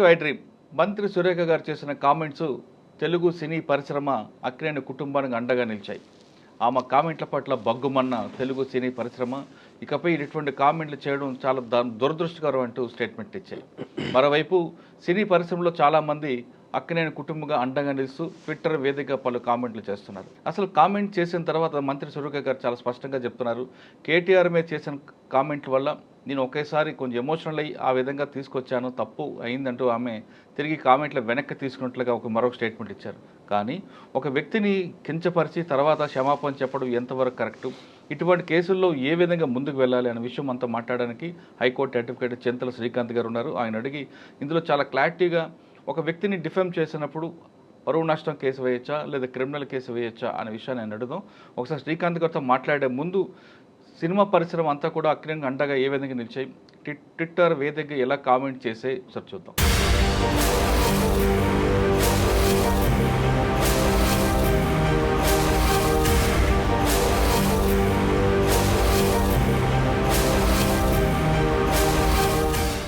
To I dream. మంత్రి సురేఖ గారు చేసిన కామెంట్స్ తెలుగు సినీ పరిశ్రమ అక్కినేని కుటుంబానికి అండగా నిలిచాయి. ఆమె కామెంట్ల పట్ల బగ్గుమన్న తెలుగు సినీ పరిశ్రమ ఇకపై ఇటువంటి కామెంట్లు చేయడం చాలా ద- దురదృష్టకరం అంటూ స్టేట్మెంట్ ఇచ్చాయి. మరోవైపు సినీ పరిశ్రమలో చాలామంది అక్కినేని కుటుంబంగా అండగా నిలుస్తూ ట్విట్టర్ వేదిక పలు కామెంట్లు చేస్తున్నారు. అసలు కామెంట్ చేసిన తర్వాత మంత్రి సురేఖ గారు చాలా స్పష్టంగా చెప్తున్నారు. కేటీఆర్ మీద చేసిన కామెంట్ల వల్ల నేను ఒకేసారి కొంచెం ఎమోషనల్ అయ్యి ఆ విధంగా తీసుకొచ్చాను. తప్పు అయిందంటూ ఆమె తిరిగి కామెంట్లు వెనక్కి తీసుకున్నట్లుగా ఒక మరొక స్టేట్మెంట్ ఇచ్చారు. కానీ ఒక వ్యక్తిని కించపరిచి తర్వాత క్షమాపణ చెప్పడం ఎంతవరకు కరెక్ట్? ఇటువంటి కేసుల్లో ఏ విధంగా ముందుకు వెళ్ళాలి అనే విషయం అంతా మాట్లాడడానికి హైకోర్టు అడ్వకేట్ చింతల శ్రీకాంత్ గారు ఉన్నారు. ఆయన అడిగి ఇందులో చాలా క్లారిటీగా ఒక వ్యక్తిని డిఫెమ్ చేసినప్పుడు పరువు నష్టం కేసు వేయచ్చా? లేదా క్రిమినల్ కేసు వేయచ్చా? అనే విషయాన్ని నేను అడుగుదాం. ఒకసారి శ్రీకాంత్ గారితో మాట్లాడే ముందు సినిమా పరిశ్రమ అంతా కూడా అక్రంగా అండగా ఏ విధంగా నిలిచాయి? ట్విట్టర్ వేదికగా ఎలా కామెంట్ చేసే ఒకసారి చూద్దాం.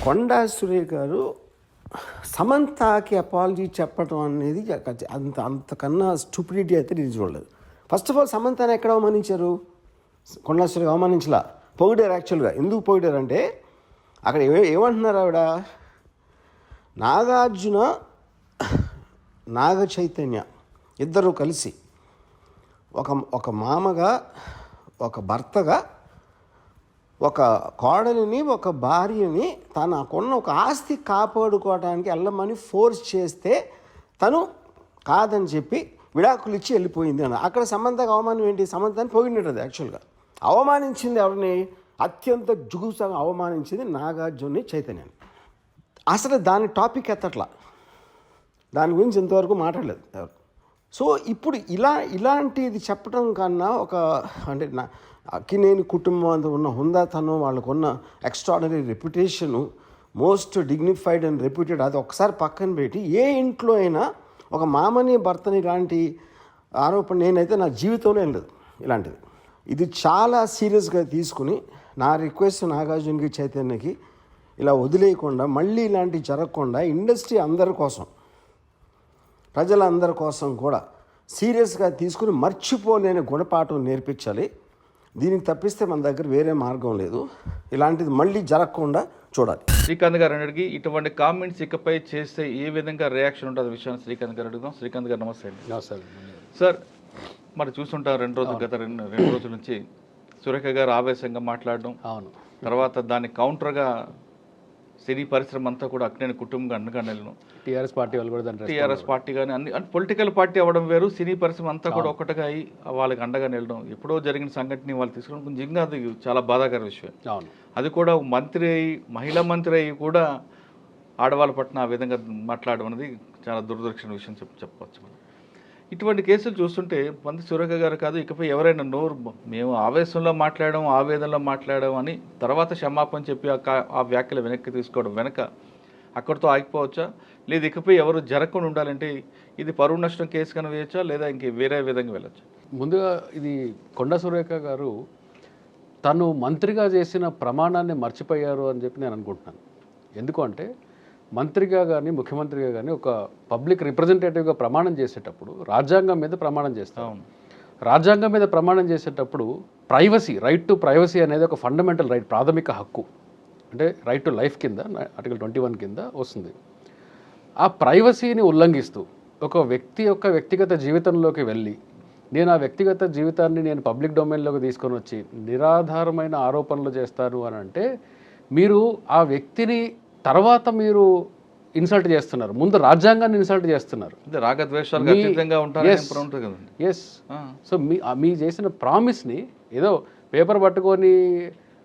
కొండా సురే గారు సమంతాకి అపాలజీ చెప్పడం అనేది అంత అంతకన్నా స్టూపిడిటీ అయితే నేను చూడలేదు. ఫస్ట్ ఆఫ్ ఆల్ సమంతాన్ని ఎక్కడ అవమానించారు? కొండాశ్వరి అవమానించలా. పొగిడారు యాక్చువల్గా ఎందుకు పొగిడారు అంటే అక్కడ ఏ ఏమంటున్నారు ఆవిడ? నాగార్జున నాగ చైతన్య ఇద్దరు కలిసి ఒక ఒక మామగా ఒక భర్తగా ఒక కోడలిని ఒక భార్యని తనకున్న ఒక ఆస్తి కాపాడుకోవడానికి వెళ్ళమని ఫోర్స్ చేస్తే తను కాదని చెప్పి విడాకులు ఇచ్చి వెళ్ళిపోయింది అని అక్కడ సమంతకు అవమానం ఏంటి? సమంతాన్ని పోయినట్టు యాక్చువల్గా అవమానించింది ఎవరిని? అత్యంత జుగుసంగా అవమానించింది నాగార్జుని చైతన్యాన్ని అసలు దాని టాపిక్ ఎత్తట్లా? దాని గురించి ఇంతవరకు మాట్లాడలేదు ఎవరు. సో ఇప్పుడు ఇలా ఇలాంటిది చెప్పడం కన్నా ఒక అంటే నా అక్కినేని కుటుంబం అంత ఉన్న హుందాతనం వాళ్ళకున్న extraordinary reputation most dignified and reputed అది ఒకసారి పక్కన పెట్టి ఏ ఇంట్లో అయినా ఒక మామని భర్తని లాంటి ఆరోపణ నేనైతే నా జీవితంలో లేదు ఇలాంటిది. ఇది చాలా సీరియస్గా తీసుకుని నా రిక్వెస్ట్ నాగార్జునకి చైతన్యకి ఇలా వదిలేయకుండా మళ్ళీ ఇలాంటివి జరగకుండా ఇండస్ట్రీ అందరి కోసం ప్రజలందరి కోసం కూడా సీరియస్గా తీసుకుని మర్చిపోలేని గుణపాఠం నేర్పించాలి. దీనికి తప్పిస్తే మన దగ్గర వేరే మార్గం లేదు. ఇలాంటిది మళ్ళీ జరగకుండా చూడాలి. శ్రీకాంత్ గారు అడిగి ఇటువంటి కామెంట్స్ ఇకపై చేస్తే ఏ విధంగా రియాక్షన్ ఉంటుంది విషయాన్ని శ్రీకాంత్ గారు అడుగుదాం. శ్రీకాంత్ గారు నమస్తే అండి. సార్ మరి చూస్తుంటాం రెండు రోజులు గత రెండు రెండు రోజుల నుంచి సురేఖ గారు ఆవేశంగా మాట్లాడడం అవును. తర్వాత దాని కౌంటర్గా సినీ పరిశ్రమ అంతా కూడా అక్కినేని కుటుంబంగా అండగా నిలడం టీఆర్ఎస్ పార్టీ వాళ్ళు కూడా టీఆర్ఎస్ పార్టీ కానీ అన్ని పొలిటికల్ పార్టీ అవ్వడం వేరు సినీ పరిశ్రమ అంతా కూడా ఒక్కటిగా అయి వాళ్ళకి అండగా నిలడం. ఎప్పుడో జరిగిన సంఘటన వాళ్ళు తీసుకోవడం కొంచెం అది చాలా బాధాకర విషయం. అది కూడా మంత్రి అయి మహిళా మంత్రి అయి కూడా ఆడవాళ్ళ పట్ల ఆ విధంగా మాట్లాడడం అనేది చాలా దురదృష్టం విషయం చెప్ చెప్పవచ్చు మనం. ఇటువంటి కేసులు చూస్తుంటే మంత్రి సురేఖ గారు కాదు ఇకపై ఎవరైనా నోరు మేము ఆవేశంలో మాట్లాడడం ఆవేదనలో మాట్లాడడం అని తర్వాత క్షమాపణ చెప్పి ఆ వ్యాఖ్యలు వెనక్కి తీసుకోవడం వెనక అక్కడితో ఆగిపోవచ్చా? లేదు ఇకపై ఎవరు జరగకుండా ఉండాలంటే ఇది పరువు నష్టం కేసు కనుక వేయచ్చా లేదా ఇంక వేరే విధంగా వెళ్ళొచ్చు? ముందుగా ఇది కొండ సురేఖ గారు తను మంత్రిగా చేసిన ప్రమాణాన్ని మర్చిపోయారు అని చెప్పి నేను అనుకుంటున్నాను. ఎందుకు అంటే మంత్రిగా కానీ ముఖ్యమంత్రిగా కానీ ఒక పబ్లిక్ రిప్రజెంటేటివ్గా ప్రమాణం చేసేటప్పుడు రాజ్యాంగం మీద ప్రమాణం చేస్తాం రాజ్యాంగం మీద ప్రమాణం చేసేటప్పుడు ప్రైవసీ రైట్ టు ప్రైవసీ అనేది ఒక ఫండమెంటల్ రైట్ ప్రాథమిక హక్కు. అంటే రైట్ టు లైఫ్ కింద ఆర్టికల్ ట్వంటీ వన్ కింద వస్తుంది. ఆ ప్రైవసీని ఉల్లంఘిస్తూ ఒక వ్యక్తి యొక్క వ్యక్తిగత జీవితంలోకి వెళ్ళి నేను ఆ వ్యక్తిగత జీవితాన్ని నేను పబ్లిక్ డొమైన్లోకి తీసుకొని వచ్చి నిరాధారమైన ఆరోపణలు చేస్తాను అని అంటే మీరు ఆ వ్యక్తిని తర్వాత మీరు ఇన్సల్ట్ చేస్తున్నారు. ముందు రాజ్యాంగాన్ని ఇన్సల్ట్ చేస్తున్నారు. ఎస్. సో మీ మీ చేసిన ప్రామిస్ని ఏదో పేపర్ పట్టుకొని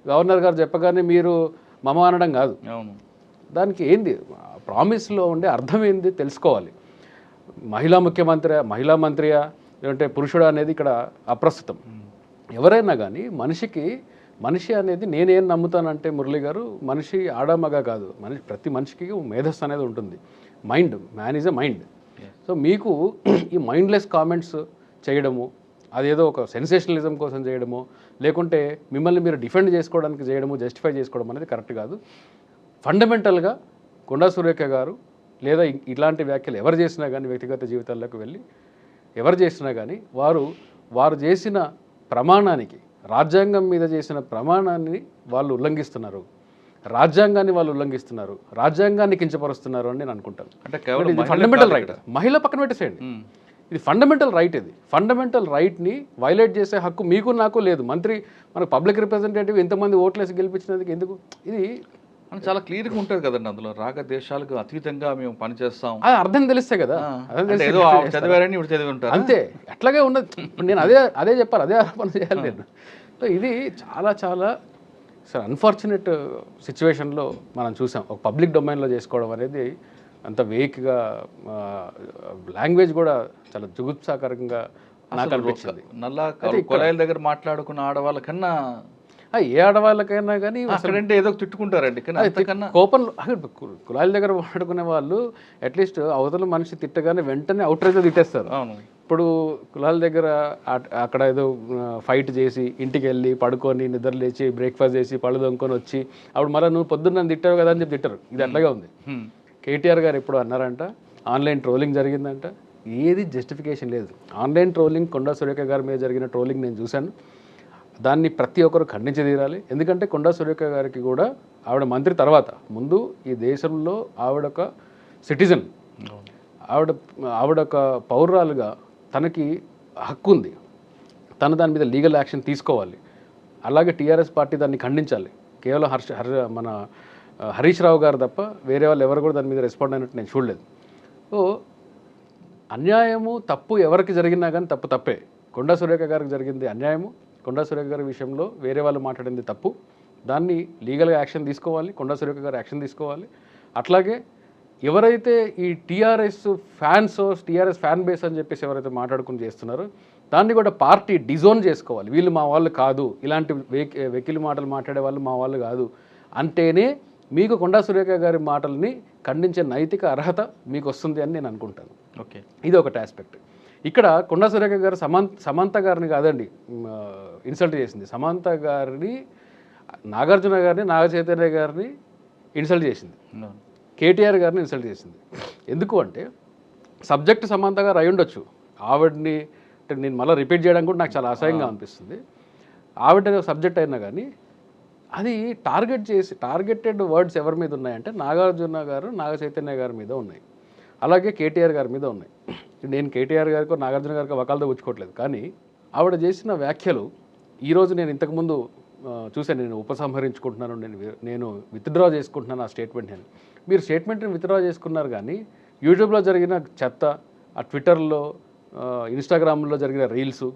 గవర్నర్ గారు చెప్పగానే మీరు మమ అనడం కాదు. దానికి ఏంది? ప్రామిస్లో ఉండే అర్థం ఏంది తెలుసుకోవాలి. మహిళా ముఖ్యమంత్రి మహిళా మంత్రియా లేదంటే పురుషుడు అనేది ఇక్కడ అప్రస్తుతం. ఎవరైనా కానీ మనిషికి మనిషి అనేది నేనేం నమ్ముతానంటే మురళి గారు మనిషి ఆడమగ కాదు. మనిషి ప్రతి మనిషికి మేధస్సు అనేది ఉంటుంది. Mind man is a mind so మీకు ఈ మైండ్లెస్ కామెంట్స్ చేయడము అదేదో ఒక సెన్సేషనలిజం కోసం చేయడము లేకుంటే మిమ్మల్ని మీరు డిఫెండ్ చేసుకోవడానికి చేయడము జస్టిఫై చేసుకోవడం అనేది కరెక్ట్ కాదు. ఫండమెంటల్గా కొండా సురేఖ గారు లేదా ఇలాంటి వ్యాఖ్యలు ఎవరు చేసినా కానీ వ్యక్తిగత జీవితాల్లోకి వెళ్ళి ఎవరు చేసినా కానీ వారు వారు చేసిన ప్రమాణానికి రాజ్యాంగం మీద చేసిన ప్రమాణాన్ని వాళ్ళు ఉల్లంఘిస్తున్నారు. రాజ్యాంగాన్ని వాళ్ళు ఉల్లంఘిస్తున్నారు. రాజ్యాంగాన్ని కించపరుస్తున్నారు అని నేను అనుకుంటాను. అంటే కేవలం ఫండమెంటల్ రైట్ మహిళ పక్కన పెట్టేసేయండి. ఇది ఫండమెంటల్ రైట్ ఇది. ఫండమెంటల్ రైట్ని వైలేట్ చేసే హక్కు మీకు నాకు లేదు. మంత్రి మనకు పబ్లిక్ రిప్రజెంటేటివ్ ఎంతమంది ఓట్లేసి గెలిపించినందుకు ఎందుకు? ఇది అని చాలా క్లియర్గా ఉంటుంది కదండి అందులో. రాగ దేశాలకు అతీతంగా మేము పనిచేస్తాం. అది అర్థం తెలిస్తే కదా. ఏదో? చదివారని ఇప్పుడు చదివి ఉంటారు అంతే. అట్లాగే ఉన్నది. నేను అదే అదే చెప్పాలి అదే ఆరోపణ చేయాలి నేను. సో ఇది చాలా చాలా సార్ అన్ఫార్చునేట్ సిచ్యువేషన్లో మనం చూసాం. ఒక పబ్లిక్ డొమైన్లో చేసుకోవడం అనేది అంత వేక్గా లాంగ్వేజ్ కూడా చాలా జుగుప్సాకరంగా నాకు అనిపించింది. నల్ల కొలాయిల దగ్గర మాట్లాడుకున్న ఆడవాళ్ళ కన్నా ఏ ఆడవాళ్ళకైనా కానీ అక్కడంటే ఏదో తిట్టుకుంటారండి. కోపం అక్కడ కు- కులాయిల దగ్గర వాడుకునే వాళ్ళు అట్లీస్ట్ అవతల మనిషి తిట్టగానే వెంటనే అవుట్ రైజ్ తిట్టేస్తారు. ఇప్పుడు కులాల దగ్గర అక్కడ ఏదో ఫైట్ చేసి ఇంటికి వెళ్ళి పడుకొని నిద్ర లేచి బ్రేక్ఫాస్ట్ చేసి పళ్ళు దొంకొని వచ్చి అప్పుడు మళ్ళీ నువ్వు పొద్దున్న తిట్టావు కదా అని చెప్పి తిట్టరు. ఇది అట్లాగే ఉంది. కేటీఆర్ గారు ఎప్పుడు అన్నారంట ఆన్లైన్ ట్రోలింగ్ జరిగిందంట. ఏది జస్టిఫికేషన్ లేదు. ఆన్లైన్ ట్రోలింగ్ కొండా సురేఖ గారి మీద జరిగిన ట్రోలింగ్ నేను చూశాను. దాన్ని ప్రతి ఒక్కరు ఖండించి తీరాలి. ఎందుకంటే కొండా సురేఖ గారికి కూడా ఆవిడ మంత్రి తర్వాత ముందు ఈ దేశంలో ఆవిడ ఒక సిటిజన్. ఆవిడ ఆవిడ ఒక పౌరాలుగా తనకి హక్కు ఉంది. తను దాని మీద లీగల్ యాక్షన్ తీసుకోవాలి. అలాగే టీఆర్ఎస్ పార్టీ దాన్ని ఖండించాలి. కేవలం హర్ష హర్ మన హరీష్ రావు గారు తప్ప వేరే వాళ్ళు ఎవరు కూడా దాని మీద రెస్పాండ్ అయినట్టు నేను చూడలేదు. సో అన్యాయము తప్పు ఎవరికి జరిగినా కానీ తప్పు తప్పే. కొండా సురేఖ గారికి జరిగింది అన్యాయము కొండా సురేఖ గారి విషయంలో వేరే వాళ్ళు మాట్లాడింది తప్పు. దాన్ని లీగల్గా యాక్షన్ తీసుకోవాలి కొండా సురేఖ గారు యాక్షన్ తీసుకోవాలి. అట్లాగే ఎవరైతే ఈ TRS fans TRS fan base అని చెప్పేసి ఎవరైతే మాట్లాడుకుని చేస్తున్నారో దాన్ని కూడా పార్టీ డిజోన్ చేసుకోవాలి. వీళ్ళు మా వాళ్ళు కాదు. ఇలాంటి వెక్ వెకిలి మాటలు మాట్లాడే వాళ్ళు మా వాళ్ళు కాదు. అంటేనే మీకు కొండా సురేఖ గారి మాటల్ని ఖండించే నైతిక అర్హత మీకు వస్తుంది అని నేను అనుకుంటాను. ఓకే. ఇది ఒకటి ఆస్పెక్ట్. ఇక్కడ కొండా సురేఖ గారు సమంత సమంత గారిని కాదండి ఇన్సల్ట్ చేసింది. సమంత గారిని నాగార్జున గారిని నాగ చైతన్య గారిని ఇన్సల్ట్ చేసింది. కేటీఆర్ గారిని ఇన్సల్ట్ చేసింది. ఎందుకు అంటే సబ్జెక్ట్ సమంత గారు అయి ఉండొచ్చు. ఆవిడని అంటే నేను మళ్ళీ రిపీట్ చేయడానికి కూడా నాకు చాలా అసహ్యంగా అనిపిస్తుంది. ఆవిడ సబ్జెక్ట్ అయినా కానీ అది టార్గెట్ చేసి టార్గెటెడ్ వర్డ్స్ ఎవరి మీద ఉన్నాయంటే నాగార్జున గారు నాగ చైతన్య గారి మీద ఉన్నాయి. అలాగే కేటీఆర్ గారి మీద ఉన్నాయి. నేను కేటీఆర్ గారికో నాగార్జున గారికో వకాలతో పుచ్చుకోవట్లేదు కానీ ఆవిడ చేసిన వ్యాఖ్యలు ఈరోజు నేను ఇంతకుముందు చూశాను. నేను ఉపసంహరించుకుంటున్నాను నేను నేను విత్డ్రా చేసుకుంటున్నాను ఆ స్టేట్మెంట్ అని. మీరు స్టేట్మెంట్ని విత్డ్రా చేసుకున్నారు కానీ యూట్యూబ్లో జరిగిన చెత్త ఆ ట్విట్టర్లో ఇన్స్టాగ్రామ్లో జరిగిన రీల్స్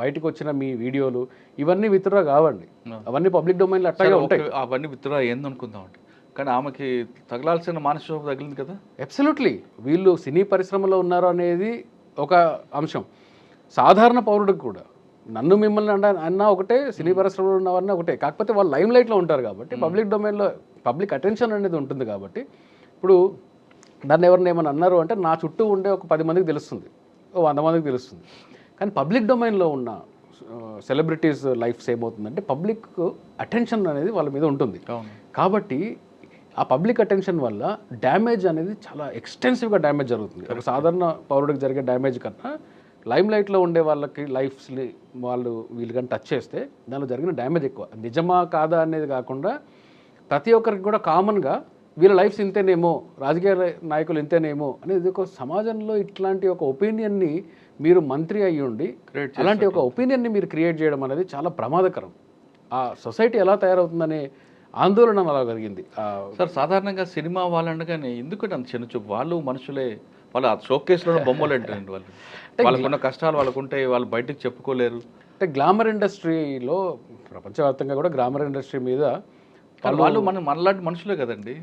బయటకు వచ్చిన మీ వీడియోలు ఇవన్నీ విత్డ్రా కావండి. అవన్నీ పబ్లిక్ డొమైన్లో అట్లాగే ఉంటాయి. అవన్నీ విత్డ్రా ఏందనుకుందామండి కానీ ఆమెకి తగలాల్సిన మానసిక తగిలింది కదా? అబ్సల్యూట్లీ వీళ్ళు సినీ పరిశ్రమలో ఉన్నారు అనేది ఒక అంశం. సాధారణ పౌరుడికి కూడా. నన్ను మిమ్మల్ని అన్న అన్నా ఒకటే సినీ పరిశ్రమలో ఉన్నవన్నా ఒకటే. కాకపోతే వాళ్ళు లైమ్ లైట్లో ఉంటారు కాబట్టి పబ్లిక్ డొమైన్లో పబ్లిక్ అటెన్షన్ అనేది ఉంటుంది కాబట్టి ఇప్పుడు నన్ను ఎవరిని ఏమైనా అన్నారు అంటే నా చుట్టూ ఉండే ఒక పది మందికి తెలుస్తుంది. ఓ వంద మందికి తెలుస్తుంది. కానీ పబ్లిక్ డొమైన్లో ఉన్న సెలబ్రిటీస్ లైఫ్స్ ఏమవుతుందంటే పబ్లిక్ అటెన్షన్ అనేది వాళ్ళ మీద ఉంటుంది. కాబట్టి ఆ పబ్లిక్ అటెన్షన్ వల్ల డ్యామేజ్ అనేది చాలా ఎక్స్టెన్సివ్గా డ్యామేజ్ జరుగుతుంది. ఒక సాధారణ పౌరుడికి జరిగే డ్యామేజ్ కన్నా లైమ్ లైట్లో ఉండే వాళ్ళకి లైఫ్స్ని వాళ్ళు వీళ్ళు కానీ టచ్ చేస్తే దానిలో జరిగిన డ్యామేజ్ ఎక్కువ. నిజమా కాదా అనేది కాకుండా ప్రతి ఒక్కరికి కూడా కామన్గా వీళ్ళ లైఫ్స్ ఇంతేనేమో రాజకీయ నాయకులు ఇంతేనేమో అనేది ఒక సమాజంలో ఇట్లాంటి ఒక ఒపీనియన్ని మీరు మంత్రి అయ్యి ఉండి అలాంటి ఒక ఒపీనియన్ని మీరు క్రియేట్ చేయడం అనేది చాలా ప్రమాదకరం. ఆ సొసైటీ ఎలా తయారవుతుందనే ఆందోళన అలా కలిగింది. సార్ సాధారణంగా సినిమా వాళ్ళండగానే ఎందుకంటే అంత చిన్న వాళ్ళు మనుషులే. వాళ్ళు ఆ షోకేస్లో బొమ్మలు అంటారండి వాళ్ళు. వాళ్ళకున్న కష్టాలు వాళ్ళకుంటే వాళ్ళు బయటకు చెప్పుకోలేరు. అంటే గ్లామర్ ఇండస్ట్రీలో ప్రపంచవ్యాప్తంగా కూడా గ్లామర్ ఇండస్ట్రీ మీద వాళ్ళు మన మనలాంటి మనుషులే కదండి.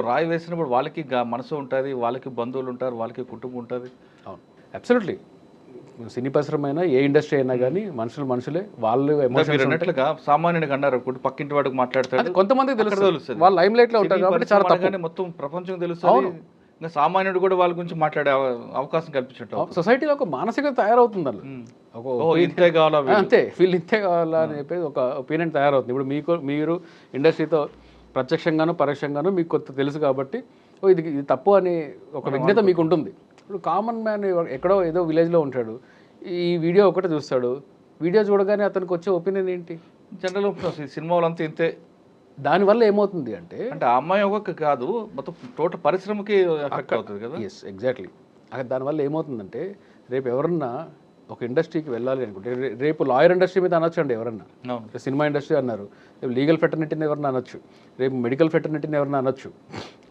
రాయి వేసినప్పుడు వాళ్ళకి మనసు ఉంటుంది వాళ్ళకి బంధువులు ఉంటారు వాళ్ళకి కుటుంబం ఉంటుంది. అవును. అబ్సల్యూట్లీ సినీ పరిశ్రమ అయినా ఏ ఇండస్ట్రీ అయినా కానీ మనుషులు మనుషులే. వాళ్ళు అన్నట్లుగా సామాన్యుడికి అన్నారు ఒకటి పక్కింటి వాడికి అక్కడ తెలుస్తుంది. తెలుస్తుంది. వాళ్ళు లైమ్ లైట్లో ఉంటారు కాబట్టి చాలా అనగానే మొత్తం ప్రపంచం తెలుస్తుంది. ఇంకా సామాన్యుడు కూడా వాళ్ళ గురించి మాట్లాడే అవ- అవకాశం కల్పించటం సొసైటీలో ఒక మానసికత తయారవుతుంది ఒక ఓ ఇంతే కావాలా అంతే. వీళ్ళు ఇంతే కావాలా అని చెప్పేసి ఒక ఒపీనియన్ తయారవుతుంది. ఇప్పుడు మీకు మీరు ఇండస్ట్రీతో ప్రత్యక్షంగాను పరోక్షంగాను మీకు కొంత తెలుసు కాబట్టి ఓ ఇది ఇది తప్పు అని ఒక విజ్ఞత మీకు ఉంటుంది ఇప్పుడు కామన్ మ్యాన్ ఎక్కడో ఏదో విలేజ్లో ఉంటాడు. ఈ వీడియో ఒకటే చూస్తాడు. వీడియో చూడగానే అతనికి వచ్చే ఒపీనియన్ ఏంటి? జనరల్ సినిమా వాళ్ళంతా ఇంతే. దానివల్ల ఏమవుతుంది అంటే అంటే ఆ అమ్మాయి ఒక కాదు మొత్తం టోటల్ పరిశ్రమకి ఎఫెక్ట్ అవుతుంది కదా. ఎస్ ఎగ్జాక్ట్లీ దానివల్ల ఏమవుతుందంటే రేపు ఎవరన్నా ఒక ఇండస్ట్రీకి వెళ్ళాలి అనుకుంటే రేపు లాయర్ ఇండస్ట్రీ మీద అనొచ్చు అండి ఎవరన్నా. సినిమా ఇండస్ట్రీ అన్నారు. రేపు లీగల్ ఫెటర్నిటీని ఎవరన్నా అనొచ్చు. రేపు మెడికల్ ఫెటర్నిటీని ఎవరన్నా అనొచ్చు.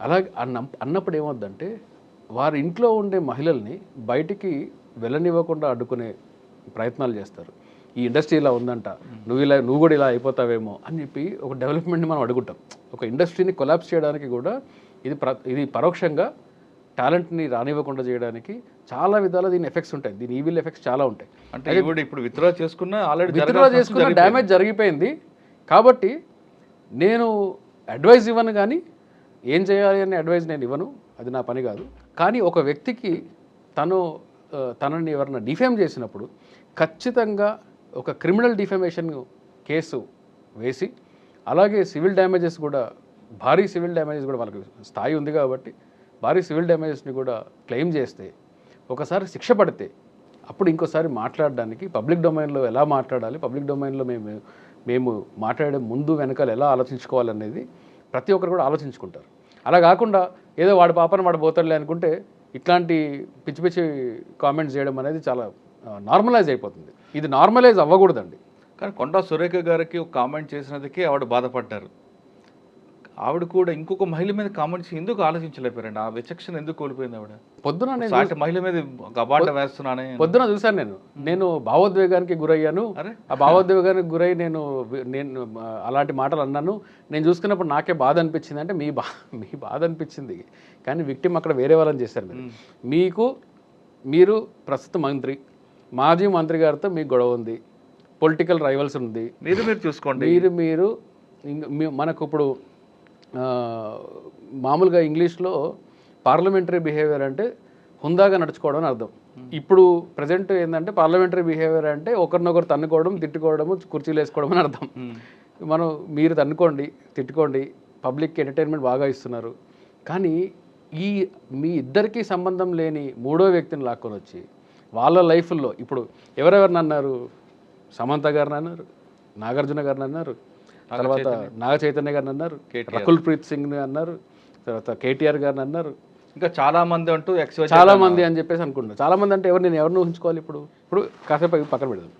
అలాగే అన్న అన్నప్పుడు ఏమవుద్దంటే వారి ఇంట్లో ఉండే మహిళల్ని బయటికి వెళ్ళనివ్వకుండా అడ్డుకునే ప్రయత్నాలు చేస్తారు. ఈ ఇండస్ట్రీ ఇలా ఉందంట నువ్వు ఇలా నువ్వు కూడా ఇలా అయిపోతావేమో అని చెప్పి ఒక డెవలప్మెంట్ని మనం అడుగుతాం ఒక ఇండస్ట్రీని కొలాప్స్ చేయడానికి కూడా ఇది ప్ర ఇది పరోక్షంగా టాలెంట్ని రానివ్వకుండా చేయడానికి చాలా విధాల దీని ఎఫెక్ట్స్ ఉంటాయి. దీని ఈవిల్ ఎఫెక్ట్స్ చాలా ఉంటాయి. అంటే ఇప్పుడు విత్డ్రా చేసుకున్న ఆల్రెడీ విత్డ్రా చేసుకున్న డ్యామేజ్ జరిగిపోయింది. కాబట్టి నేను అడ్వైజ్ ఇవ్వను కానీ ఏం చేయాలి అనే అడ్వైజ్ నేను ఇవ్వను. అది నా పని కాదు. కానీ ఒక వ్యక్తికి తను తనని ఎవరైనా డిఫేమ్ చేసినప్పుడు ఖచ్చితంగా ఒక క్రిమినల్ డిఫేమేషన్ కేసు వేసి అలాగే సివిల్ డ్యామేజెస్ కూడా భారీ సివిల్ డ్యామేజెస్ కూడా వాళ్ళకి స్థాయి ఉంది కాబట్టి భారీ సివిల్ డ్యామేజెస్ని కూడా క్లెయిమ్ చేస్తే ఒకసారి శిక్ష పడితే అప్పుడు ఇంకోసారి మాట్లాడడానికి పబ్లిక్ డొమైన్లో ఎలా మాట్లాడాలి పబ్లిక్ డొమైన్లో మేము మేము మాట్లాడే ముందు వెనకాల ఎలా ఆలోచించుకోవాలనేది ప్రతి ఒక్కరు కూడా ఆలోచించుకుంటారు. అలా కాకుండా ఏదో వాడి పాపను వాడు పోతాడులే అనుకుంటే ఇట్లాంటి పిచ్చి పిచ్చి కామెంట్స్ చేయడం అనేది చాలా నార్మలైజ్ అయిపోతుంది. ఇది నార్మలైజ్ అవ్వకూడదండి. కానీ కొండా సురేఖ గారికి ఒక కామెంట్ చేసినందుకే ఆవిడ బాధపడ్డారు. ఆవిడ కూడా ఇంకొక మహిళ మీద కామెంట్ చేసి ఎందుకు ఆలోచించలేకపోయారండి? ఆ విచక్షణ ఎందుకు కోల్పోయింది ఆవిడ? పొద్దున సాటి మహిళ మీద అబాండ వేస్తున్నానే. పొద్దున చూశాను నేను. నేను భావోద్వేగానికి గురయ్యాను. ఆ భావోద్వేగానికి గురై నేను నేను అలాంటి మాటలు అన్నాను. నేను చూసుకున్నప్పుడు నాకే బాధ అనిపించింది అంటే మీ బా మీ బాధ అనిపించింది. కానీ విక్టిమ్ అక్కడ వేరే వాళ్ళని చేశారు మీరు. మీకు మీరు ప్రస్తుత మంత్రి మాజీ మంత్రి గారితో మీకు గొడవ ఉంది. పొలిటికల్ రైవల్స్ ఉంది. మీరు మీరు చూసుకోండి. మీరు మీరు మనకు ఇప్పుడు మామూలుగా ఇంగ్లీష్లో పార్లమెంటరీ బిహేవియర్ అంటే హుందాగా నడుచుకోవడం అని అర్థం. ఇప్పుడు ప్రజెంట్ ఏంటంటే పార్లమెంటరీ బిహేవియర్ అంటే ఒకరినొకరు తన్నుకోవడం తిట్టుకోవడము కుర్చీలు వేసుకోవడం అని అర్థం. మనం మీరు తన్నుకోండి తిట్టుకోండి పబ్లిక్ ఎంటర్టైన్మెంట్ బాగా ఇస్తున్నారు. కానీ ఈ మీ ఇద్దరికీ సంబంధం లేని మూడో వ్యక్తిని లాక్కొని వచ్చి వాళ్ళ లైఫ్లో ఇప్పుడు ఎవరెవరిని అన్నారు? సమంత గారిని అన్నారు నాగార్జున గారిని అన్నారు తర్వాత నాగ చైతన్య గారిని అన్నారు రకుల్ ప్రీత్ సింగ్ అన్నారు తర్వాత కేటీఆర్ గారిని అన్నారు. ఇంకా చాలా మంది అంటూ ఎక్స్ చాలా మంది అని చెప్పేసి అనుకుంటున్నారు చాలా మంది అంటే ఎవరు నేను ఎవరిని ఊహించుకోవాలి ఇప్పుడు? ఇప్పుడు కాసేపు పక్కన పెడదాం.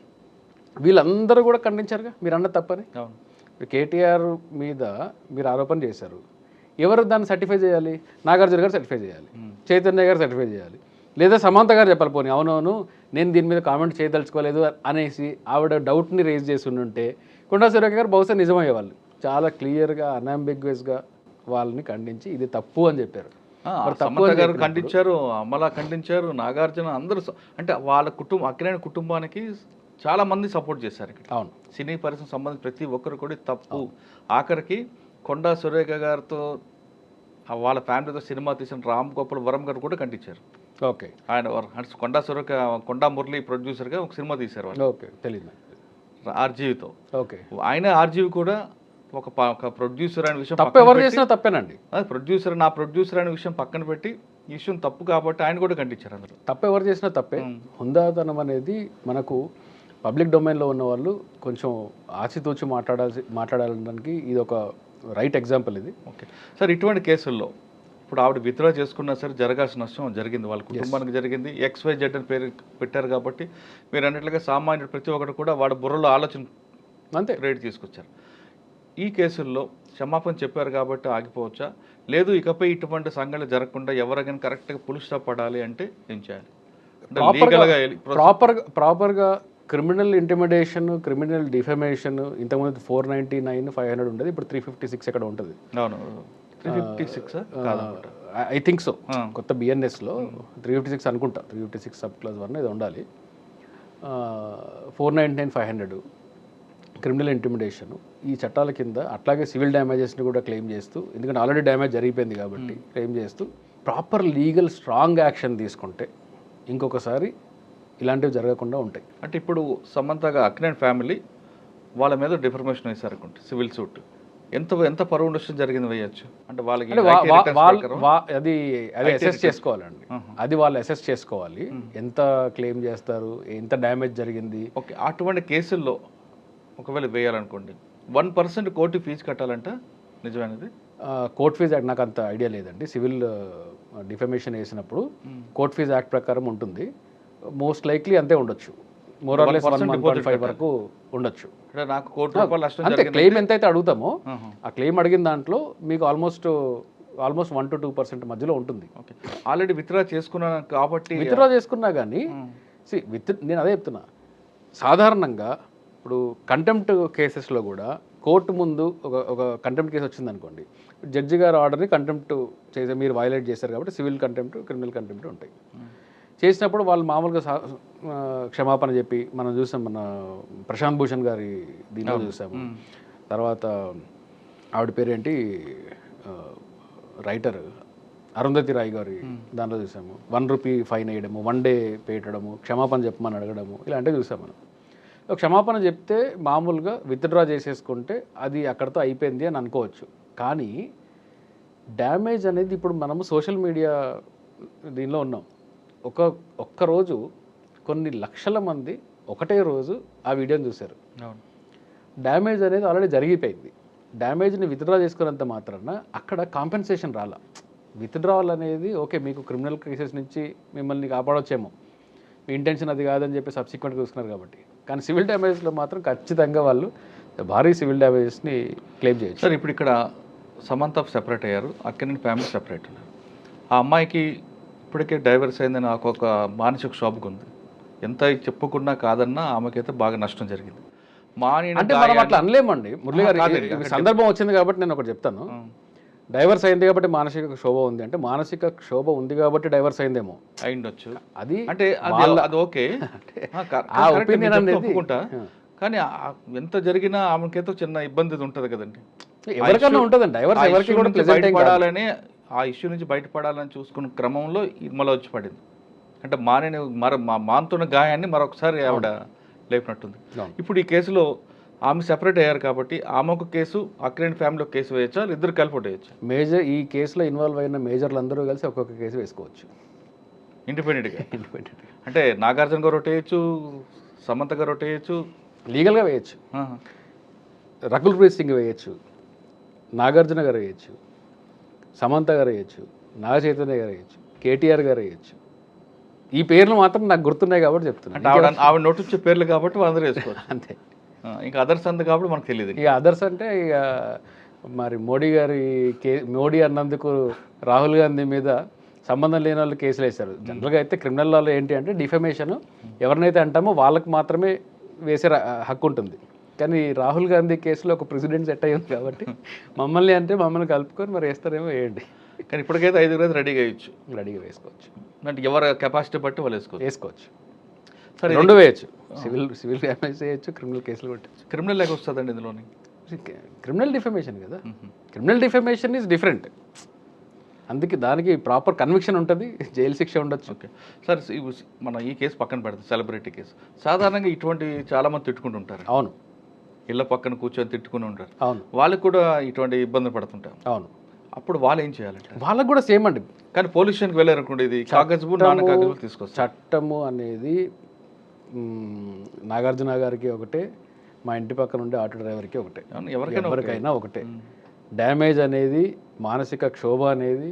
వీళ్ళందరూ కూడా ఖండించారుగా? మీరు అన్న తప్పని? కేటీఆర్ మీద మీరు ఆరోపణ చేశారు. ఎవరు దాన్ని సర్టిఫై చేయాలి? నాగార్జున గారు సర్టిఫై చేయాలి. చైతన్య గారు సర్టిఫై చేయాలి. లేదా సమంత గారు చెప్పాలి పోనీ. అవునవును నేను దీని మీద కామెంట్ చేయదలుచుకోలేదు అనేసి ఆవిడ డౌట్ని రేజ్ చేసి ఉంటే కొండా సురేఖ గారు బహుశా నిజమయ్యేవాళ్ళు. చాలా క్లియర్గా అనాంబిగ్యువస్గా వాళ్ళని ఖండించి ఇది తప్పు అని చెప్పారు. సమంత గారు ఖండించారు అమల ఖండించారు నాగార్జున అందరూ అంటే వాళ్ళ కుటుంబం అక్కినేని కుటుంబానికి చాలా మంది సపోర్ట్ చేశారు ఇక్కడ. అవును. సినీ పరిశ్రమ సంబంధించి ప్రతి ఒక్కరు కూడా తప్పు. ఆఖరికి కొండా సురేఖ గారితో వాళ్ళ ఫ్యామిలీతో సినిమా తీసిన రామ్ గోపాల్ వరం గారు కూడా ఖండించారు. ఓకే. ఆయన కొండా సురేఖ కొండా మురళి ప్రొడ్యూసర్గా ఒక సినిమా తీశారు ఓకే తెలియదు ఆర్జీవితో ఓకే. ఆయన ఆర్జీవి కూడా ఒక ప్రొడ్యూసర్ అనే విషయం తప్పు ఎవరు చేసినా తప్పేనండి. ప్రొడ్యూసర్ నా ప్రొడ్యూసర్ అనే విషయం పక్కన పెట్టి ఈ విషయం తప్పు కాబట్టి ఆయన కూడా ఖండించారు అందులో. తప్పు ఎవరు చేసినా తప్పే. హుందాతనం అనేది మనకు పబ్లిక్ డొమైన్లో ఉన్న వాళ్ళు కొంచెం ఆచితూచి మాట్లాడాల్సి మాట్లాడడానికి ఇది ఒక రైట్ ఎగ్జాంపుల్ ఇది. ఓకే. సార్ ఇటువంటి కేసుల్లో ఇప్పుడు ఆవిడ విత్డ్రా చేసుకున్నా సరే జరగాల్సిన నష్టం జరిగింది. వాళ్ళ కుటుంబానికి జరిగింది. ఎక్స్ వై జెడ్ అని పేరు పెట్టారు కాబట్టి మీరు అన్నట్లుగా సామాన్యుడు ప్రతి ఒక్కరు కూడా వాడి బుర్రలో ఆలోచన అంతే. క్రియేట్ తీసుకొచ్చారు ఈ కేసుల్లో క్షమాపణ చెప్పారు కాబట్టి ఆగిపోవచ్చా? లేదు ఇకపై ఇటువంటి సంఘటన జరగకుండా ఎవరికైనా కరెక్ట్గా పులి స్టాప్ పడాలి అంటే ఏం చేయాలి? ప్రాపర్గా ప్రాపర్గా క్రిమినల్ ఇంటిమిడేషన్ క్రిమినల్ డిఫమేషన్ ఇంతకుముందు four ninety nine five hundred ఉండేది. ఇప్పుడు త్రీ ఫిఫ్టీ సిక్స్ ఎక్కడ ఉంటుంది? అవును త్రీ ఫిఫ్టీ సిక్స్ కాదనుకుంటా ఐ థింక్ సో. కొత్త బిఎన్ఎస్లో త్రీ ఫిఫ్టీ సిక్స్ అనుకుంటా. Three fifty six sub clause one ఇది ఉండాలి. Four ninety nine five hundred criminal intimidation ఈ చట్టాల కింద అట్లాగే సివిల్ డ్యామేజెస్ని కూడా క్లెయిమ్ చేస్తూ ఎందుకంటే ఆల్రెడీ డ్యామేజ్ జరిగిపోయింది కాబట్టి క్లెయిమ్ చేస్తూ ప్రాపర్ లీగల్ స్ట్రాంగ్ యాక్షన్ తీసుకుంటే ఇంకొకసారి ఇలాంటివి జరగకుండా ఉంటాయి. అంటే ఇప్పుడు సమంతగా అక్కినేని ఫ్యామిలీ వాళ్ళ మీద డిఫర్మేషన్ వేశారు అనుకుంటే సివిల్ సూట్. ఎంత ఎంత పరువు నష్టం జరిగింది వేయచ్చు? అంటే వాళ్ళకి అది అది అసెస్. చేసుకోవాలండి. అది వాళ్ళు అసెస్ చేసుకోవాలి. ఎంత క్లెయిమ్ చేస్తారు? ఎంత డ్యామేజ్ జరిగింది? ఓకే అటువంటి కేసుల్లో ఒకవేళ వేయాలనుకోండి వన్ పర్సెంట్ కోటి ఫీజు కట్టాలంట? నిజమైనది? కోర్ట్ ఫీజ్ యాక్ట్ నాకు అంత ఐడియా లేదండి. సివిల్ డిఫమేషన్ వేసినప్పుడు కోర్ట్ ఫీజ్ యాక్ట్ ప్రకారం ఉంటుంది. మోస్ట్ లైక్లీ అంతే ఉండొచ్చు. More or less one 1% one deposit five వరకు ఉండొచ్చు. అంటే నాకు కోటి రూపాయలు నష్టం అంతే జరిగింది క్లెయిమ్ ఎంత అయితే అడుగుతామో. ఆ క్లెయిమ్ అడిగిన దాంట్లో మీకు almost almost one to two percent మధ్యలో ఉంటుంది. ఓకే. ఆల్రెడీ విత్డ్రా చేసుకున్నాను కాబట్టి విత్డ్రా చేసుకున్నా కానీ సి విత్ నేను అదే చెప్తున్నా. సాధారణంగా ఇప్పుడు కంటెంప్ట్ కేసెస్లో కూడా కోర్టు ముందు ఒక ఒక కంటెంప్ట్ కేసు వచ్చింది అనుకోండి జడ్జి గారు ఆర్డర్ని కంటెంప్ట్ చేసే మీరు వైలేట్ చేశారు కాబట్టి సివిల్ కంటెంప్ట్ క్రిమినల్ కంటెంప్ట్ ఉంటాయి. చేసినప్పుడు వాళ్ళు మామూలుగా క్షమాపణ చెప్పి మనం చూసాం మన ప్రశాంత్ భూషణ్ గారి దీనిలో చూసాము. తర్వాత ఆవిడ పేరేంటి? రైటర్ అరుంధతి రాయ్ గారి దాంట్లో చూసాము. వన్ రూపీ ఫైన్ వేయడము వన్ డే పెట్టడము క్షమాపణ చెప్పమని అడగడము ఇలాంటివి చూసాం మనం. క్షమాపణ చెప్తే మామూలుగా విత్డ్రా చేసేసుకుంటే అది అక్కడితో అయిపోయింది అని అనుకోవచ్చు. కానీ డ్యామేజ్ అనేది ఇప్పుడు మనము సోషల్ మీడియా దీనిలో ఉన్నాం. ఒక ఒక్క రోజు కొన్ని లక్షల మంది ఒకటే రోజు ఆ వీడియోని చూశారు. అవును. డ్యామేజ్ అనేది ఆల్రెడీ జరిగిపోయింది. డ్యామేజ్ని విత్డ్రా చేసుకున్నంత మాత్రాన అక్కడ కాంపెన్సేషన్ రాలా. విత్డ్రావల్ అనేది ఓకే మీకు క్రిమినల్ కేసెస్ నుంచి మిమ్మల్ని కాపాడొచ్చేమో. మీ ఇంటెన్షన్ అది కాదని చెప్పి సబ్సిక్వెంట్గా చూస్తున్నారు కాబట్టి. కానీ సివిల్ డ్యామేజ్లో మాత్రం ఖచ్చితంగా వాళ్ళు భారీ సివిల్ డ్యామేజెస్ని క్లెయిమ్ చేయొచ్చు. సార్ ఇప్పుడు ఇక్కడ సమంత సెపరేట్ అయ్యారు. అక్కడి ఫ్యామిలీ సెపరేట్ ఉన్నారు. ఆ అమ్మాయికి ఇప్పటికే డైవర్స్ అయిందని నాకు ఒక మానసిక క్షోభకు ఉంది. ఎంత చెప్పుకున్నా కాదన్నా ఆమెకైతే బాగా నష్టం జరిగింది. మానిన అంటే మనం అట్లా అనలేమండి. మురళి గారు సందర్భం వచ్చింది కాబట్టి నేను ఒకటి చెప్తాను. డైవర్స్ అయింది కాబట్టి మానసిక క్షోభ ఉంది అంటే మానసిక క్షోభ ఉంది కాబట్టి డైవర్స్ అయిందేమో. అయిండొచ్చు. అది అంటే అది ఓకే. ఒప్పుకుంటా. కానీ ఎంత జరిగినా ఆమెకైతే చిన్న ఇబ్బంది ఉంటుంది కదండి. ఎవరికైనా ఉంటుందండి. ఎవరికి కూడా ప్లెజెంట్ బయటపడాలని ఆ ఇష్యూ నుంచి బయటపడాలని చూసుకున్న క్రమంలో మళ్ళీ వచ్చి పడింది. అంటే మానిన మర మా మానుతున్న గాయాన్ని మరొకసారి ఆవిడ లేపినట్టుంది. ఇప్పుడు ఈ కేసులో ఆమె సెపరేట్ అయ్యారు కాబట్టి ఆమె ఒక కేసు అక్రేన్ ఫ్యామిలీ ఒక కేసు వేయచ్చా ఇద్దరు కలిపి వేయచ్చా మేజర్ ఈ కేసులో ఇన్వాల్వ్ అయిన మేజర్లు అందరూ కలిసి ఒక్కొక్క కేసు వేసుకోవచ్చు. ఇండిపెండెంట్గా? ఇండిపెండెంట్ అంటే నాగార్జున గారు ఒకటి వేయచ్చు సమంత గారు ఒకటి వేయచ్చు లీగల్గా వేయచ్చు. రకుల్ ప్రీత్ సింగ్ వేయచ్చు. నాగార్జున గారు వేయచ్చు. సమంత గారు వేయచ్చు నాగ చైతన్య గారు వేయచ్చు కేటీఆర్ గారు వేయచ్చు. ఈ పేర్లు మాత్రం నాకు గుర్తున్నాయి కాబట్టి చెప్తున్నాను ఆవిడ ఆవిడ నోటి వచ్చే పేర్లు కాబట్టి వాళ్ళందరూ వేసుకోవచ్చు. అంతే. ఇంకా అదర్స్ అంది కాబట్టి మనకు తెలియదు ఇక. అదర్స్ అంటే ఇక మరి మోడీ గారి కే మోడీ అన్నందుకు రాహుల్ గాంధీ మీద సంబంధం లేని వాళ్ళు కేసులు వేశారు. జనరల్గా అయితే క్రిమినల్ లాలో ఏంటి అంటే డిఫమేషన్ ఎవరినైతే అంటామో వాళ్ళకి మాత్రమే వేసే హక్కు ఉంటుంది. కానీ రాహుల్ గాంధీ కేసులో ఒక ప్రెసిడెంట్ సెట్ అయ్యింది కాబట్టి మమ్మల్ని అంటే మమ్మల్ని కలుపుకొని మరి వేస్తారేమో వేయండి. కానీ ఇప్పటికైతే ఐదుగురు అయితే రెడీగా వేయచ్చు. రెడీగా వేసుకోవచ్చు. అంటే ఎవరి కెపాసిటీ బట్టి వాళ్ళు వేసుకోవచ్చు. వేసుకోవచ్చు. సరే రెండు వేయచ్చు. సివిల్ సివిల్ డ్యామేజ్ చేయొచ్చు క్రిమినల్ కేసులు కొట్టచ్చు. క్రిమినల్ లేక వస్తుందండి ఇందులోని. క్రిమినల్ డిఫమేషన్ కదా. Criminal defamation is different. అందుకే దానికి ప్రాపర్ కన్విక్షన్ ఉంటుంది జైలు శిక్ష ఉండొచ్చు. ఓకే. సార్ మన ఈ కేసు పక్కన పెడతాం సెలబ్రిటీ కేసు. సాధారణంగా ఇటువంటి చాలా మంది తిట్టుకుంటుంటారు. అవును. ఇళ్ళ పక్కన కూర్చొని తిట్టుకుని ఉంటారు. అవును. వాళ్ళకి కూడా ఇటువంటి ఇబ్బందులు పడుతుంటారు అవును. అప్పుడు వాళ్ళు ఏం చేయాలంటే వాళ్ళకు కూడా సేమ్ అండి. కానీ పోలీస్ స్టేషన్కి వెళ్ళారనుకోండి ఇది కాగజ్బు నాన్న కాగజ్బు తీసుకొస్తారు. చట్టము అనేది నాగార్జున గారికి ఒకటే మా ఇంటి పక్కన ఉండే ఆటో డ్రైవర్కి ఒకటే. ఎవరికైనా. ఎవరికైనా ఒకటే. డ్యామేజ్ అనేది మానసిక క్షోభ అనేది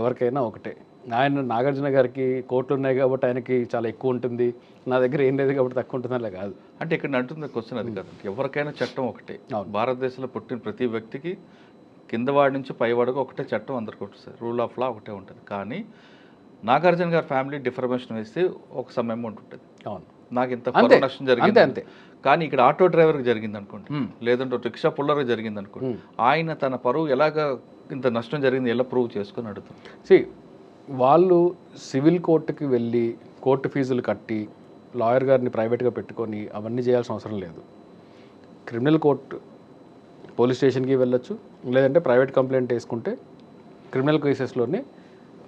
ఎవరికైనా ఒకటే. ఆయన నాగార్జున గారికి కోట్లు ఉన్నాయి కాబట్టి ఆయనకి చాలా ఎక్కువ ఉంటుంది. నా దగ్గర ఏం లేదు కాబట్టి తక్కువ ఉంటుంది అలా కాదు. అంటే ఇక్కడ అంటుంది క్వశ్చన్ అది కాదు. ఎవరికైనా చట్టం ఒకటే. భారతదేశంలో పుట్టిన ప్రతి వ్యక్తికి కింద వాడి నుంచి పై వాడికి ఒకటే చట్టం అందరికి ఉంటుంది రూల్ ఆఫ్ లా ఒకటే ఉంటుంది. కానీ నాగార్జున గారి ఫ్యామిలీ డిఫర్మేషన్ వేస్తే ఒక సమయం ఉంటుంది అవును. నాకు ఇంత నష్టం జరిగింది అంతే, కానీ ఇక్కడ ఆటో డ్రైవర్కి జరిగింది అనుకోండి లేదంటే రిక్షా పుల్లర్కి జరిగింది అనుకోండి ఆయన తన పరువు ఎలాగ ఇంత నష్టం జరిగింది ఎలా ప్రూవ్ చేసుకొని అడుగుతాం సి వాళ్ళు సివిల్ కోర్టుకి వెళ్ళి కోర్టు ఫీజులు కట్టి లాయర్ గారిని ప్రైవేట్గా పెట్టుకొని అవన్నీ చేయాల్సిన అవసరం లేదు. క్రిమినల్ కోర్టు పోలీస్ స్టేషన్కి వెళ్ళొచ్చు లేదంటే ప్రైవేట్ కంప్లైంట్ వేసుకుంటే క్రిమినల్ కేసెస్లోనే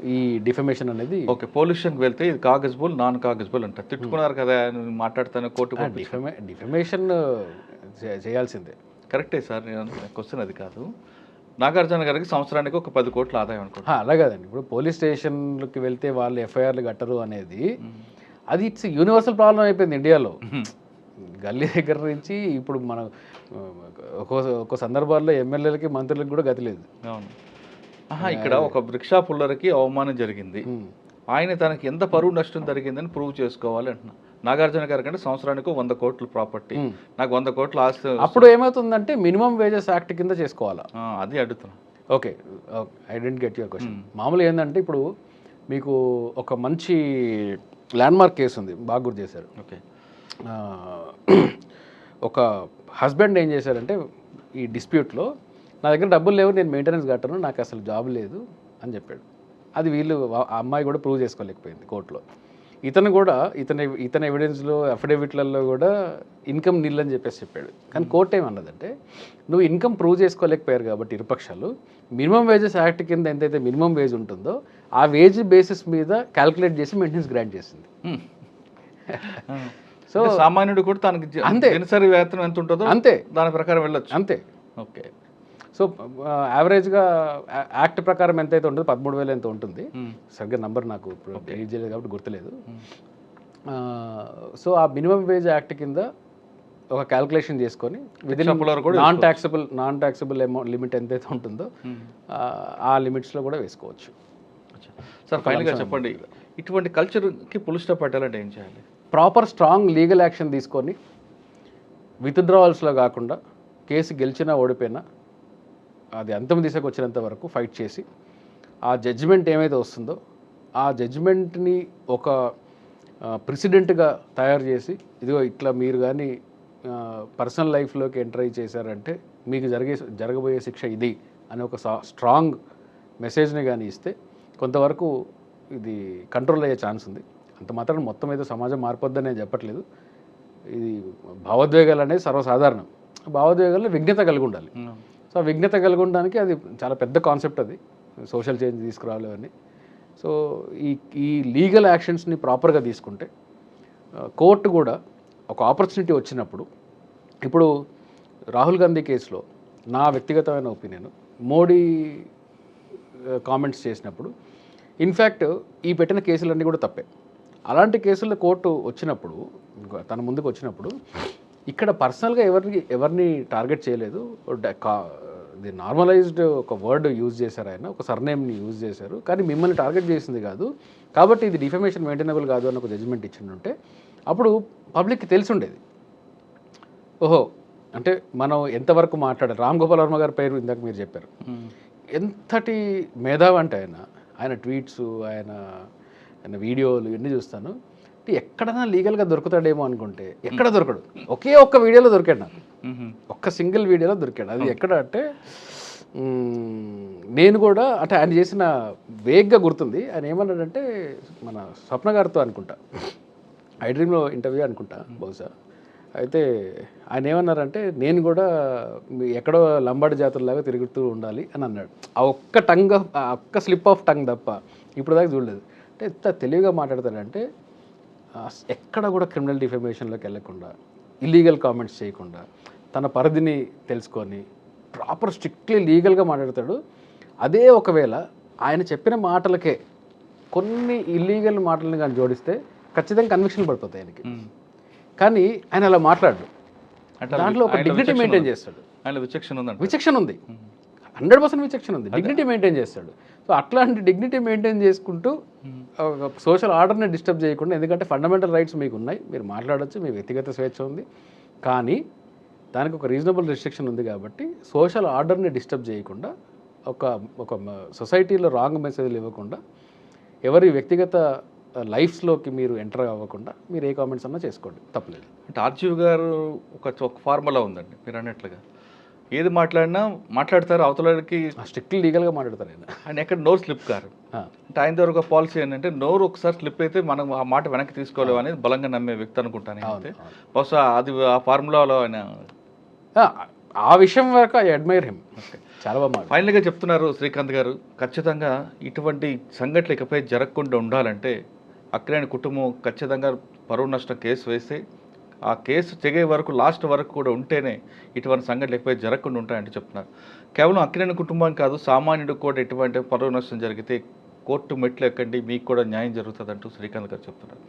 ఈ డిఫమేషన్ అనేది ఓకే పోలీస్ స్టేషన్కి వెళ్తే ఇది కాగజ్బుల్ నాన్ కాగజ్బుల్ అంటారు. తిట్టుకున్నారు కదా మాట్లాడుతాను కోర్టు. డిఫమే డిఫమేషన్ చేయాల్సిందే. కరెక్టే సార్ నేను క్వశ్చన్ అది కాదు. నాగార్జున గారికి సంవత్సరానికి ఒక పది కోట్ల ఆదాయం అనుకుంటా. అలా కాదండి. ఇప్పుడు పోలీస్ స్టేషన్కి వెళ్తే వాళ్ళు ఎఫ్ఐఆర్లు కట్టరు అనేది అది ఇట్స్ యూనివర్సల్ ప్రాబ్లం అయిపోయింది ఇండియాలో. గల్లీ దగ్గర నుంచి ఇప్పుడు మనం ఒక్కో ఒక్కో సందర్భాల్లో ఎమ్మెల్యేలకి మంత్రులకు కూడా గతి లేదు. అవును. ఆహా ఇక్కడ ఒక రిక్షా పుల్లర్కి అవమానం జరిగింది. ఆయన తనకి ఎంత పరువు నష్టం జరిగిందని ప్రూవ్ చేసుకోవాలి అంటున్నా. నాగార్జున గారి కంటే సంవత్సరానికి వంద కోట్లు ప్రాపర్టీ. నాకు వంద కోట్ల ఆస్తి అప్పుడు ఏమవుతుందంటే మినిమం వేజెస్ యాక్ట్ కింద చేసుకోవాలా? అది అడుగుతున్నా. Okay I didn't get your question. మామూలుగా ఏంటంటే ఇప్పుడు మీకు ఒక మంచి ల్యాండ్మార్క్ కేసు ఉంది బాగా గుర్తు చేశారు. ఓకే. ఒక హస్బెండ్ ఏం చేశారంటే ఈ డిస్ప్యూట్లో నా దగ్గర డబ్బులు లేవు నేను మెయింటెనెన్స్ కట్టను నాకు అసలు జాబ్ లేదు అని చెప్పాడు. అది వీళ్ళు ఆ అమ్మాయి కూడా ప్రూవ్ చేసుకోలేకపోయింది కోర్టులో. ఇతను కూడా ఇతని ఇతని ఎవిడెన్స్లో అఫిడవిట్లలో కూడా ఇన్కమ్ నిల్ అని చెప్పేసి చెప్పాడు. కానీ కోర్టు ఏమన్నదంటే నువ్వు ఇన్కమ్ ప్రూవ్ చేసుకోలేకపోయారు కాబట్టి ఇరుపక్షాలు మినిమం వేజెస్ యాక్ట్ కింద ఎంతైతే మినిమం వేజ్ ఉంటుందో ఆ వేజ్ బేసిస్ మీద క్యాల్కులేట్ చేసి మెయింటెనెన్స్ గ్రాంట్ చేసింది. సో సామాన్యుడు కూడా తనకి అంతే. దినసరి వేతనం ఎంత ఉంటుందో అంతే. దాని ప్రకారం వెళ్ళొచ్చు. అంతే. ఓకే. సో యావరేజ్గా యాక్ట్ ప్రకారం ఎంత అయితే ఉంటుందో పదమూడు వేలు ఎంత ఉంటుంది. సరిగ్గా నంబర్ నాకు ఇప్పుడు చేయలేదు కాబట్టి గుర్తులేదు. సో ఆ మినిమం వేజ్ యాక్ట్ కింద ఒక క్యాల్కులేషన్ చేసుకొని within non taxable non taxable amount limit ఎంతైతే ఉంటుందో ఆ, ఆ లిమిట్స్లో కూడా వేసుకోవచ్చు. సార్ ఫైనల్గా చెప్పండి. ఇటువంటి కల్చర్కి పులుస్టా పెట్టాలంటే ఏం చేయాలి? ప్రాపర్ స్ట్రాంగ్ లీగల్ యాక్షన్ తీసుకొని విత్డ్రావల్స్లో కాకుండా కేసు గెలిచినా ఓడిపోయినా అది అంతం దిశకు వచ్చినంత వరకు ఫైట్ చేసి ఆ జడ్జిమెంట్ ఏమైతే వస్తుందో ఆ జడ్జిమెంట్ని ఒక ప్రెసిడెంట్గా తయారు చేసి ఇదిగో ఇట్లా మీరు కానీ పర్సనల్ లైఫ్లోకి ఎంటర్ అయ్యి చేశారంటే మీకు జరిగే జరగబోయే శిక్ష ఇది అనే ఒక స్ట్రాంగ్ మెసేజ్ని కానీ ఇస్తే కొంతవరకు ఇది కంట్రోల్ అయ్యే ఛాన్స్ ఉంది. అంత మాత్రం మొత్తం ఏదో సమాజం మారిపోద్దని నేను చెప్పట్లేదు. ఇది భావోద్వేగాలు అనేది సర్వసాధారణం. భావోద్వేగాల్లో విఘ్నత కలిగి ఉండాలి. సో విఘ్నత కలగడానికి అది చాలా పెద్ద కాన్సెప్ట్ అది సోషల్ చేంజ్ తీసుకురావాలి అని. సో ఈ ఈ లీగల్ యాక్షన్స్ని ప్రాపర్గా తీసుకుంటే కోర్టు కూడా ఒక ఆపర్చునిటీ వచ్చినప్పుడు ఇప్పుడు రాహుల్ గాంధీ కేసులో నా వ్యక్తిగతమైన ఒపీనియన్ మోడీ కామెంట్స్ చేసినప్పుడు ఇన్ఫ్యాక్ట్ ఈ పెట్టిన కేసులన్నీ కూడా తప్పే. అలాంటి కేసుల్లో కోర్టు వచ్చినప్పుడు తన ముందుకు వచ్చినప్పుడు ఇక్కడ పర్సనల్గా ఎవరిని ఎవరిని టార్గెట్ చేయలేదు. ఇది నార్మలైజ్డ్ ఒక వర్డ్ యూజ్ చేశారు ఆయన ఒక సర్నేమ్ని యూజ్ చేశారు. కానీ మిమ్మల్ని టార్గెట్ చేసింది కాదు. కాబట్టి ఇది డిఫమేషన్ మెయింటైనబుల్ కాదు అని ఒక జడ్జిమెంట్ ఇచ్చిండుంటే అప్పుడు పబ్లిక్కి తెలిసి ఉండేది ఓహో అంటే మనం ఎంతవరకు మాట్లాడారు? రామ్ గోపాల్ వర్మ గారి పేరు ఇందాక మీరు చెప్పారు. ఎంతటి మేధావి అంటే ఆయన. ఆయన ట్వీట్స్ ఆయన ఆయన వీడియోలు ఇవన్నీ చూస్తాను. ఎక్కడైనా లీగల్గా దొరుకుతాడేమో అనుకుంటే ఎక్కడ దొరకడు. ఒకే ఒక్క వీడియోలో దొరికాడు నాకు. ఒక్క సింగిల్ వీడియోలో దొరికాడు. అది ఎక్కడ అంటే నేను కూడా అంటే ఆయన చేసిన వేగ్గా గుర్తుంది. ఆయన ఏమన్నాడంటే మన స్వప్న గారితో అనుకుంటా. ఐ డ్రీమ్లో ఇంటర్వ్యూ అనుకుంటా బహుశా. అయితే ఆయన ఏమన్నారంటే నేను కూడా ఎక్కడో లంబాడి జాతరలాగా తిరుగుతూ ఉండాలి అని అన్నాడు. ఆ ఒక్క టంగ్ ఆ ఒక్క స్లిప్ ఆఫ్ టంగ్ తప్ప ఇప్పుడు దాకా చూడలేదు. అంటే ఎంత తెలివిగా మాట్లాడతాడంటే ఎక్కడ కూడా క్రిమినల్ డిఫమేషన్లోకి వెళ్ళకుండా ఇల్లీగల్ కామెంట్స్ చేయకుండా తన పరిధిని తెలుసుకొని ప్రాపర్ స్ట్రిక్ట్లీ లీగల్గా మాట్లాడతాడు. అదే ఒకవేళ ఆయన చెప్పిన మాటలకే కొన్ని ఇల్లీగల్ మాటలను కానీ జోడిస్తే ఖచ్చితంగా కన్విక్షన్ పడిపోతాయి ఆయనకి. కానీ ఆయన అలా మాట్లాడు దాంట్లో ఒక డిగ్నిటీ మెయింటైన్. చేస్తాడు. విచక్షణ ఉంది. హండ్రెడ్ పర్సెంట్ విచక్షణ ఉంది. డిగ్నిటీ మెయింటైన్ చేస్తాడు. సో అట్లాంటి డిగ్నిటీ మెయింటైన్ చేసుకుంటూ సోషల్ ఆర్డర్ని డిస్టర్బ్ చేయకుండా ఎందుకంటే ఫండమెంటల్ రైట్స్ మీకు ఉన్నాయి. మీరు మాట్లాడొచ్చు మీ వ్యక్తిగత స్వేచ్ఛ ఉంది. కానీ దానికి ఒక రీజనబుల్ రిస్ట్రిక్షన్ ఉంది కాబట్టి సోషల్ ఆర్డర్ని డిస్టర్బ్ చేయకుండా ఒక ఒక సొసైటీలో రాంగ్ మెసేజ్లు ఇవ్వకుండా ఎవరి వ్యక్తిగత లైఫ్స్లోకి మీరు ఎంటర్ అవ్వకుండా మీరు ఏ కామెంట్స్ అన్నా చేసుకోండి. తప్పలేదు. అంటే ఆర్జీవ్ గారు ఒక ఒక ఫార్ములా ఉందండి. మీరు అన్నట్లుగా. ఏది మాట్లాడినా మాట్లాడతారు అవతలకి స్ట్రిక్ట్లీ లీగల్గా మాట్లాడతారు ఆయన. ఆయన ఎక్కడ నోరు స్లిప్ కారు. అంటే ఆయన దగ్గర ఒక పాలసీ ఏంటంటే నోరు ఒకసారి స్లిప్ అయితే మనం ఆ మాట వెనక్కి తీసుకోలేము అనేది బలంగా నమ్మే వ్యక్తి అనుకుంటాను అయితే. బహుశా అది ఆ ఫార్ములాలో ఆయన ఆ, విషయం వరకు ఐ అడ్మైర్ హిమ్. చాలా బాగా. ఫైనల్గా చెప్తున్నారు శ్రీకాంత్ గారు ఖచ్చితంగా ఇటువంటి సంఘటనలు ఇకపై జరగకుండా ఉండాలంటే అక్కినేని కుటుంబం ఖచ్చితంగా పరువు నష్టం కేసు వేసి ఆ కేసు తెగే వరకు లాస్ట్ వరకు కూడా ఉంటేనే ఇటువంటి సంఘటనలు ఎక్కువ జరగకుండా ఉంటాయంటే చెప్తున్నారు. కేవలం అక్కినేని కుటుంబం కాదు సామాన్యుడికి కూడా ఎటువంటి పరువు నష్టం జరిగితే కోర్టు మెట్లు ఎక్కండి మీకు కూడా న్యాయం జరుగుతుందంటూ శ్రీకాంత్ గారు చెప్తున్నారు.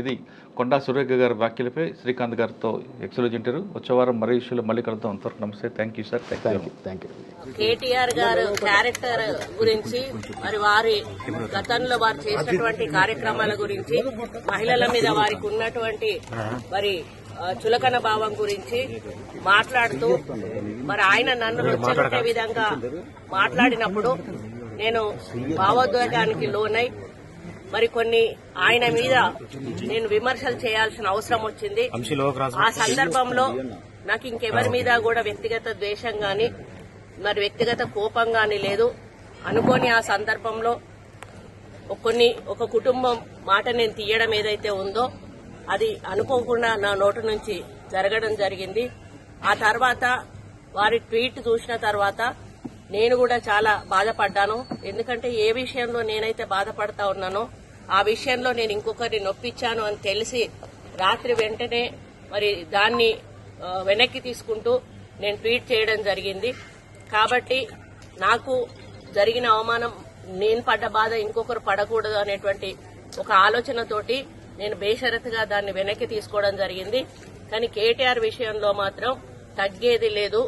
ఇది కొండా సురేఖ గారి వ్యాఖ్యలపై శ్రీకాంత్ గారితో ఎక్సలెంట్ ఇంటారు వచ్చే వారం మరో ఇష్యూలో మళ్ళీ కలుద్దాం. అంతవరకు నమస్తే. Thank you sir thank you KTR గారు క్యారెక్టర్ గురించి మరి వారి గతంలో వారు చేసినటువంటి కార్యక్రమాల గురించి మహిళల మీద వారికి ఉన్నటువంటి మరి చులకన భావం గురించి మాట్లాడుతూ మరి ఆయన నన్ను రెచ్చగొట్టే విధంగా మాట్లాడినప్పుడు నేను భావోద్వేగానికి లోనై మరి కొన్ని ఆయన మీద నేను విమర్శలు చేయాల్సిన అవసరం వచ్చింది. ఆ సందర్భంలో నాకు ఇంకెవరి మీద కూడా వ్యక్తిగత ద్వేషం గాని మరి వ్యక్తిగత కోపం గాని లేదు. అనుకోని ఆ సందర్భంలో కొన్ని ఒక కుటుంబం మాట నేను తీయడం ఏదైతే ఉందో అది అనుకోకుండా నా నోటి నుంచి జరగడం జరిగింది. ఆ తర్వాత వారి ట్వీట్ చూసిన తర్వాత నేను కూడా చాలా బాధపడ్డాను. ఎందుకంటే ఏ విషయంలో నేనైతే బాధపడతా ఉన్నానో ఆ విషయంలో నేను ఇంకొకరిని నొప్పించాను అని తెలిసి రాత్రి వెంటనే మరి దాన్ని వెనక్కి తీసుకుంటూ నేను ట్వీట్ చేయడం జరిగింది. కాబట్టి నాకు జరిగిన అవమానం నేను పడ్డ బాధ ఇంకొకరు పడకూడదు అనేటువంటి ఒక ఆలోచనతోటి నేను బేషరతుగా దాన్ని వెనక్కి తీసుకోవడం జరిగింది. కానీ కేటీఆర్ విషయంలో మాత్రం తగ్గేది లేదు.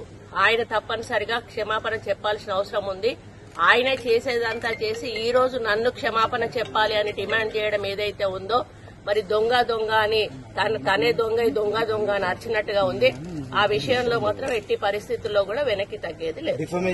ఆయన తప్పనిసరిగా క్షమాపణ చెప్పాల్సిన అవసరం ఉంది. ఆయనే చేసేదంతా చేసి ఈ రోజు నన్ను క్షమాపణ చెప్పాలి అని డిమాండ్ చేయడం ఏదైతే ఉందో మరి దొంగ దొంగ అని తను తనే దొంగ దొంగ దొంగ అని అర్చినట్టుగా ఉంది. ఆ విషయంలో మాత్రం ఎట్టి పరిస్థితుల్లో కూడా వెనక్కి తగ్గేది లేదు.